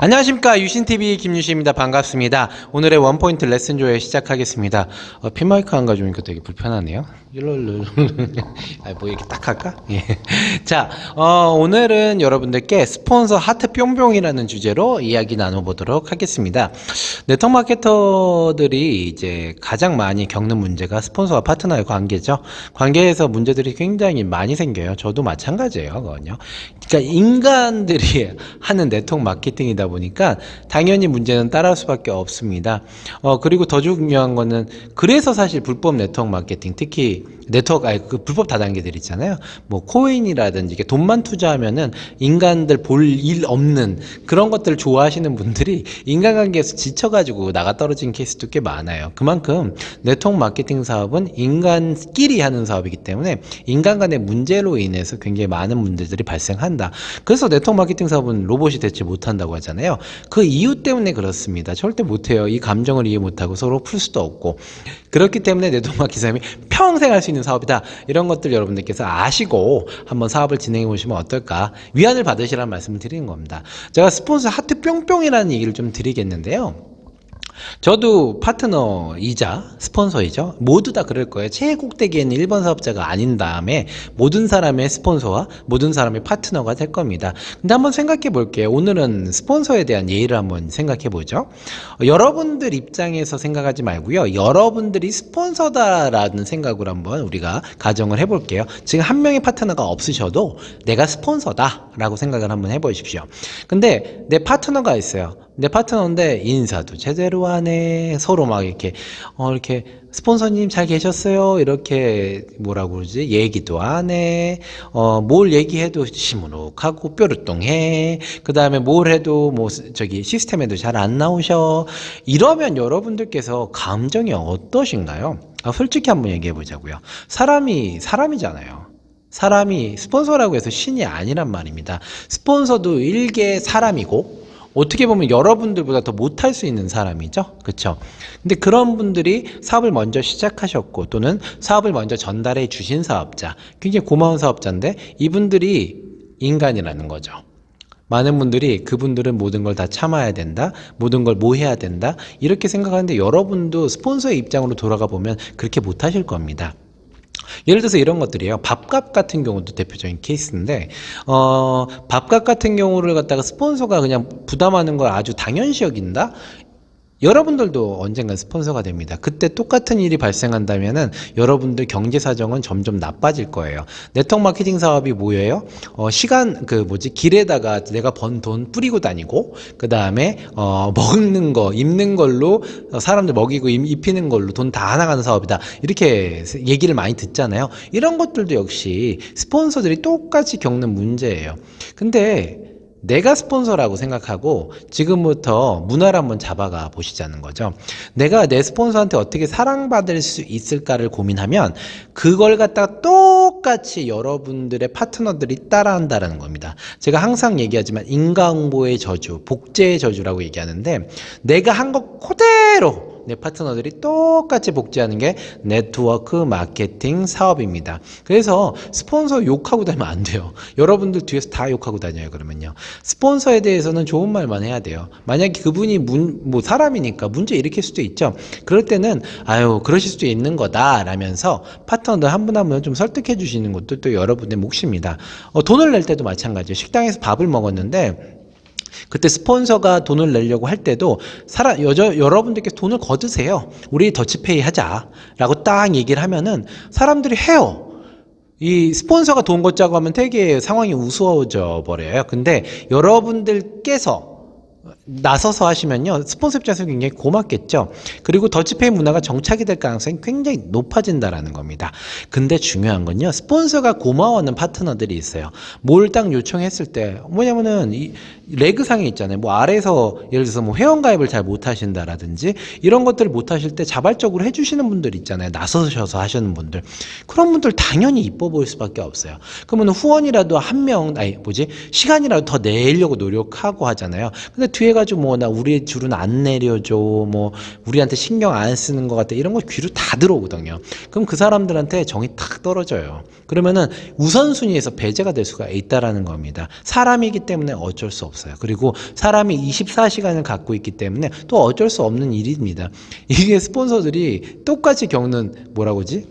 안녕하십니까. 유신TV 김유신입니다. 반갑습니다. 오늘의 원포인트 레슨 조회 시작하겠습니다. 어, 핀마이크 안 가져오니까 되게 불편하네요. 일로일로 아뭐 이렇게 딱 할까? 예. 자 어, 오늘은 여러분들께 스폰서 하트 뿅뿅이라는 주제로 이야기 나눠보도록 하겠습니다. 네트워크 마케터들이 이제 가장 많이 겪는 문제가 스폰서와 파트너의 관계죠. 관계에서 문제들이 굉장히 많이 생겨요. 저도 마찬가지예요 그건요. 그러니까 인간들이 하는 네트워크 마케팅 이다 보니까 당연히 문제는 따라올 수밖에 없습니다. 어 그리고 더 중요한 거는 그래서 사실 불법 네트워크 마케팅 특히 네트워크 아니 그 불법 다단계들 있잖아요. 뭐 코인이라든지 이게 돈만 투자하면은 인간들 볼 일 없는 그런 것들을 좋아하시는 분들이 인간관계에서 지쳐가지고 나가 떨어진 케이스도 꽤 많아요. 그만큼 네트워크 마케팅 사업은 인간끼리 하는 사업이기 때문에 인간 간의 문제로 인해서 굉장히 많은 문제들이 발생한다. 그래서 네트워크 마케팅 사업은 로봇이 대체 못한다 고 하잖아요. 그 이유 때문에 그렇습니다. 절대 못해요. 이 감정을 이해 못하고 서로 풀 수도 없고 그렇기 때문에 마케팅 사업이 평생 할 수 있는 사업이다. 이런 것들 여러분들께서 아시고 한번 사업을 진행해 보시면 어떨까 위안을 받으시라는 말씀을 드리는 겁니다. 제가 스폰서 하트 뿅뿅이라는 얘기를 좀 드리겠는데요. 저도 파트너이자 스폰서이죠. 모두 다 그럴 거예요. 최고꼭대기에는 1번 사업자가 아닌 다음에 모든 사람의 스폰서와 모든 사람의 파트너가 될 겁니다. 근데 한번 생각해 볼게요. 오늘은 스폰서에 대한 예의를 한번 생각해 보죠. 어, 여러분들 입장에서 생각하지 말고요. 여러분들이 스폰서다라는 생각으로 한번 우리가 가정을 해 볼게요. 지금 한 명의 파트너가 없으셔도 내가 스폰서다라고 생각을 한번 해 보십시오. 근데 내 파트너가 있어요. 내 파트너인데 인사도 제대로 하네. 서로 막 이렇게 어 이렇게 스폰서님 잘 계셨어요. 이렇게 뭐라고 그러지? 얘기도 안 해. 어 뭘 얘기해도 시무룩하고 뾰루뚱해. 그 다음에 뭘 해도 뭐 스- 저기 시스템에도 잘 안 나오셔. 이러면 여러분들께서 감정이 어떠신가요? 아, 솔직히 한번 얘기해 보자고요. 사람이 사람이잖아요. 사람이 스폰서라고 해서 신이 아니란 말입니다. 스폰서도 일개 사람이고 어떻게 보면 여러분들보다 더 못할 수 있는 사람이죠. 그렇죠? 근데 그런 분들이 사업을 먼저 시작하셨고 또는 사업을 먼저 전달해 주신 사업자, 굉장히 고마운 사업자인데 이분들이 인간이라는 거죠. 많은 분들이 그분들은 모든 걸 다 참아야 된다, 모든 걸뭐 해야 된다, 이렇게 생각하는데 여러분도 스폰서의 입장으로 돌아가 보면 그렇게 못하실 겁니다. 예를 들어서 이런 것들이에요. 밥값 같은 경우도 대표적인 케이스인데, 어, 밥값 같은 경우를 갖다가 스폰서가 그냥 부담하는 걸 아주 당연시 여긴다? 여러분들도 언젠간 스폰서가 됩니다. 그때 똑같은 일이 발생한다면은 여러분들 경제 사정은 점점 나빠질 거예요. 네트워크 마케팅 사업이 뭐예요? 어, 시간 그 뭐지 길에다가 내가 번 돈 뿌리고 다니고 그 다음에 어, 먹는 거 입는 걸로 어, 사람들 먹이고 입- 입히는 걸로 돈 다 나가는 사업이다. 이렇게 얘기를 많이 듣잖아요. 이런 것들도 역시 스폰서들이 똑같이 겪는 문제예요. 근데 내가 스폰서라고 생각하고 지금부터 문화를 한번 잡아가 보시자는 거죠. 내가 내 스폰서한테 어떻게 사랑받을 수 있을까를 고민하면 그걸 갖다가 똑같이 여러분들의 파트너들이 따라한다라는 겁니다. 제가 항상 얘기하지만 인과응보의 저주, 복제의 저주라고 얘기하는데 내가 한 것 그대로 내 파트너들이 똑같이 복제하는 게 네트워크 마케팅 사업입니다. 그래서 스폰서 욕하고 다니면 안 돼요. 여러분들 뒤에서 다 욕하고 다녀요, 그러면요. 스폰서에 대해서는 좋은 말만 해야 돼요. 만약에 그분이 문, 뭐 사람이니까 문제 일으킬 수도 있죠. 그럴 때는, 아유, 그러실 수도 있는 거다. 라면서 파트너들 한 분 한 분 좀 설득해 주시는 것도 또 여러분의 몫입니다. 어, 돈을 낼 때도 마찬가지예요. 식당에서 밥을 먹었는데, 그때 스폰서가 돈을 내려고 할 때도 사람 여저 여러분들께서 돈을 거두세요. 우리 더치페이 하자라고 딱 얘기를 하면은 사람들이 해요. 이 스폰서가 돈 걷자고 하면 되게 상황이 우스워져 버려요. 근데 여러분들께서 나서서 하시면요 스폰서 입장에서 굉장히 고맙겠죠? 그리고 더치페이 문화가 정착이 될 가능성이 굉장히 높아진다라는 겁니다. 근데 중요한 건요 스폰서가 고마워하는 파트너들이 있어요. 뭘 딱 요청했을 때 뭐냐면은 이 레그상에 있잖아요. 뭐 아래에서 예를 들어서 뭐 회원가입을 잘 못 하신다라든지 이런 것들을 못 하실 때 자발적으로 해주시는 분들 있잖아요. 나서셔서 하시는 분들. 그런 분들 당연히 이뻐 보일 수밖에 없어요. 그러면 후원이라도 한 명 아니 뭐지? 시간이라도 더 내려고 노력하고 하잖아요. 근데 질투해가지고 뭐 나 우리 줄은 안 내려줘 뭐 우리한테 신경 안 쓰는 것 같아 이런 거 귀로 다 들어오거든요. 그럼 그 사람들한테 정이 탁 떨어져요. 그러면은 우선순위에서 배제가 될 수가 있다라는 겁니다. 사람이기 때문에 어쩔 수 없어요. 그리고 사람이 24시간을 갖고 있기 때문에 또 어쩔 수 없는 일입니다. 이게 스폰서들이 똑같이 겪는 뭐라고지?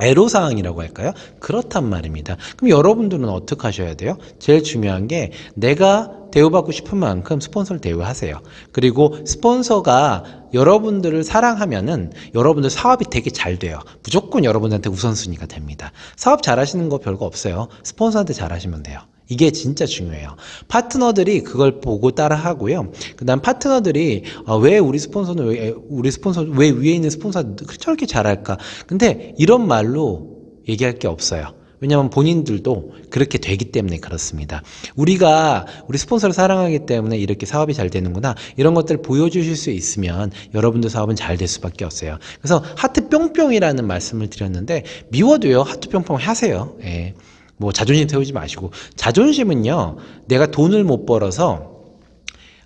애로사항이라고 할까요? 그렇단 말입니다. 그럼 여러분들은 어떻게 하셔야 돼요? 제일 중요한 게 내가 대우받고 싶은 만큼 스폰서를 대우하세요. 그리고 스폰서가 여러분들을 사랑하면은 여러분들 사업이 되게 잘 돼요. 무조건 여러분한테 우선순위가 됩니다. 사업 잘 하시는 거 별거 없어요. 스폰서한테 잘 하시면 돼요. 이게 진짜 중요해요. 파트너들이 그걸 보고 따라 하고요. 그다음 파트너들이 아, 왜 우리 스폰서는 왜 우리 스폰서 왜 위에 있는 스폰서 저렇게 잘할까? 근데 이런 말로 얘기할 게 없어요. 왜냐하면 본인들도 그렇게 되기 때문에 그렇습니다. 우리가 우리 스폰서를 사랑하기 때문에 이렇게 사업이 잘 되는구나 이런 것들 보여주실 수 있으면 여러분들 사업은 잘 될 수밖에 없어요. 그래서 하트 뿅뿅이라는 말씀을 드렸는데 미워도요 하트 뿅뿅 하세요. 예. 뭐 자존심 세우지 마시고 자존심은요 내가 돈을 못 벌어서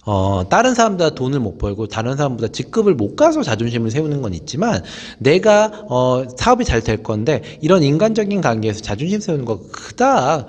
어, 다른 사람보다 돈을 못 벌고 다른 사람보다 직급을 못 가서 자존심을 세우는 건 있지만 내가 어, 사업이 잘 될 건데 이런 인간적인 관계에서 자존심 세우는 거 그닥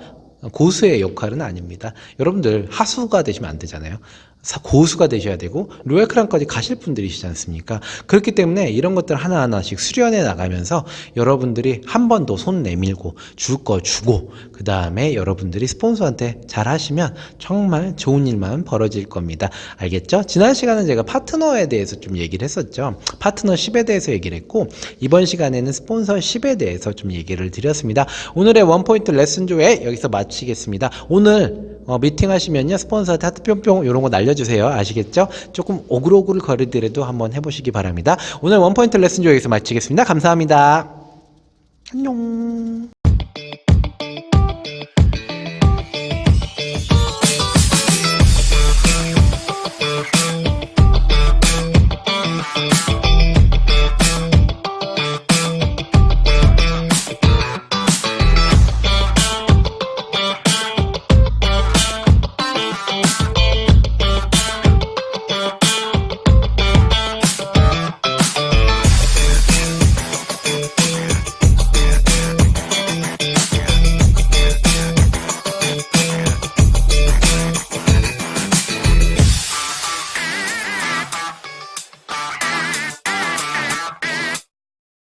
고수의 역할은 아닙니다. 여러분들 하수가 되시면 안 되잖아요. 사- 고수가 되셔야 되고 로얄크랑까지 가실 분들이시지 않습니까? 그렇기 때문에 이런 것들 하나하나씩 수련해 나가면서 여러분들이 한 번 더 손 내밀고 줄 거 주고 그 다음에 여러분들이 스폰서한테 잘 하시면 정말 좋은 일만 벌어질 겁니다. 알겠죠? 지난 시간은 제가 파트너에 대해서 좀 얘기를 했었죠. 파트너십에 대해서 얘기를 했고 이번 시간에는 스폰서십에 대해서 좀 얘기를 드렸습니다. 오늘의 원포인트 레슨 조회 여기서 마치겠습니다. 오늘 어, 미팅 하시면요 스폰서한테 하트 뿅뿅 이런 거 날려주세요. 아시겠죠? 조금 오글오글 거리더라도 한번 해보시기 바랍니다. 오늘 원포인트 레슨 조회 여기서 마치겠습니다. 감사합니다. 안녕